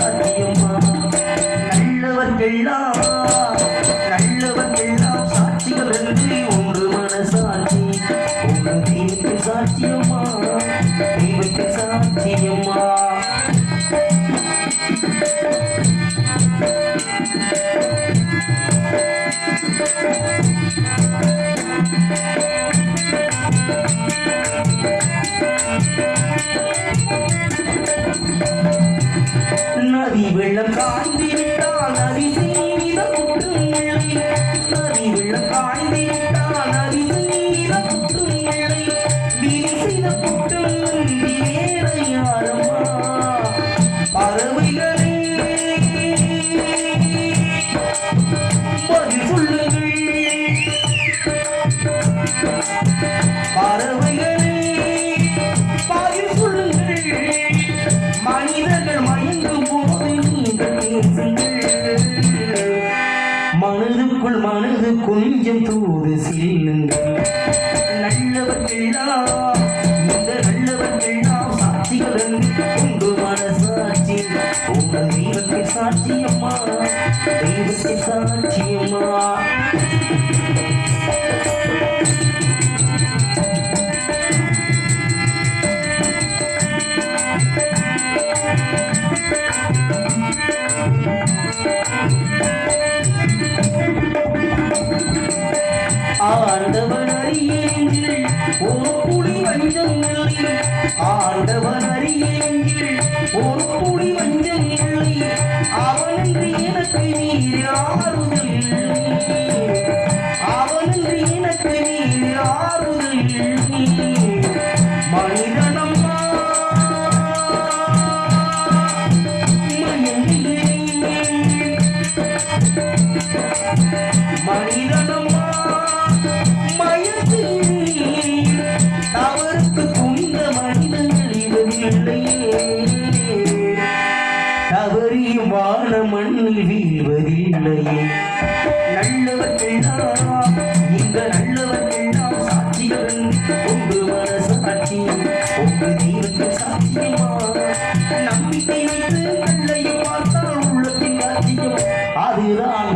சாட்சியம்மா நல்லவர்கள்லாம் நல்லவர்கள்லாம் சாட்சிகள் என்று ஒன்று மனசாட்சி. ஒன்று தெய்வத்தின் சாட்சியம்மா தெய்வத்தின் சாட்சியம்மா. நதி வெள்ளம் காய்ந்திருந்தால் நதி செய்த நதி வெள்ளம் காய்ந்திருந்தால் நதி செய்த குற்றம் இல்லை விதி பறவைகளே பதில் சொல்லுங்கள் மனதுக்குள் மனது கொஞ்சம் தூது செல்லுங்கள். நல்லவர்கள்லாம் இந்த நல்லவர்கள்லாம் சாட்சிகள் என்று மனசாட்சி. உங்கள் சாட்சியம்மா ஆண்டவன் அறியேங்கள் ஒரு புடி வஞ்சம் இல்லை ஆண்டவன் அறியேங்கள் ஒரு புடி வஞ்சம் இல்லை அவனன்று எனக்கு நீர் ஆறுதல் இல்லை. எனக்கு நீர் ஆறுதல் மனிதன் வீழ்வதில்லையே நல்லவர்கள் நாம் இந்த நல்லவர்கள் நாம் சாட்சிகள் உங்க மனசாட்சி உங்க தெய்வத்தின் சாட்சியமா நம்பிக்கை வைத்து நல்லையை பார்த்தால் உள்ளத்தின் சாட்சியம் அதுதான்